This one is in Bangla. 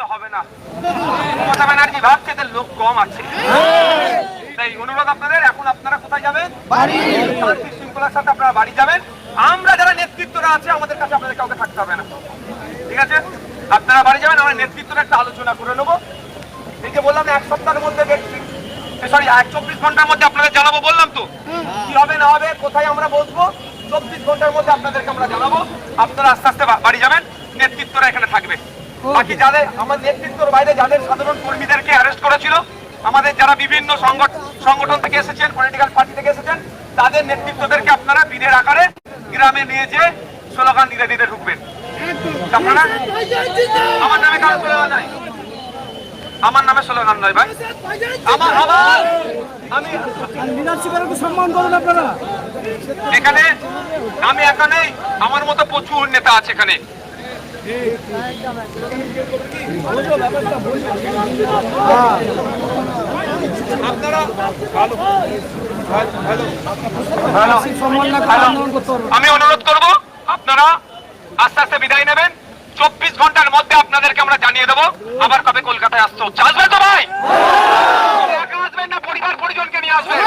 তো হবে না। মমতা ব্যানার্জি ভাবছে এদের লোক কম আছে। তাই অনুরোধ আপনাদের এখন আপনারা কোথায় যাবেন? শান্তি শৃঙ্খলার সাথে আপনারা বাড়ি যাবেন। আমরা যারা নেতৃত্বরা আছে আমাদের কাছে আপনাদের কাউকে থাকতে হবে না। ঠিক আছে? আপনারা বাড়ি যাবেন আমরা নেতৃত্বের একটা আলোচনা করে নেব। এই যে বললাম এক সপ্তাহের মধ্যে সরি এক চব্বিশ ঘণ্টার মধ্যে আপনাদের জানাব বললাম তো। কি হবে না হবে কোথায় আমরা বসবো? চব্বিশ ঘণ্টার মধ্যে আপনাদেরকে আমরা জানাব। আপনারা আস্তে আস্তে বাড়ি যাবেন নেতৃত্বরা এখানে থাকবে। বাকি যাদের আমার নেতৃত্বর বাইরে যাদের সাধারণ কর্মীদেরকে অ্যারেস্ট করেছিল, আমাদের যারা বিভিন্ন সংগঠন থেকে এসেছেন পলিটিক্যাল পার্টি থেকে এসেছেন, তাদের নেতৃত্বদেরকে আপনারা বিনের আকারে গ্রামে নিয়ে যে স্লোগান দিতে দিতে ঢুকবেন। আমার নামে স্লোগান আমার নামে স্লোগান নয় ভাই। আমার আমি এখানে আমি এখানে আমার মতো প্রচুর নেতা আছে এখানে। আমি অনুরোধ করব আপনারা আস্তে আস্তে বিদায় নেবেন। চব্বিশ ঘণ্টার মধ্যে আপনাদেরকে আমরা জানিয়ে দেবো আবার কবে কলকাতায় আসতো হচ্ছে আসবে তো ভাই? হ্যাঁ। আসবেন না পরিবার পরিজনকে নিয়ে আসবেন।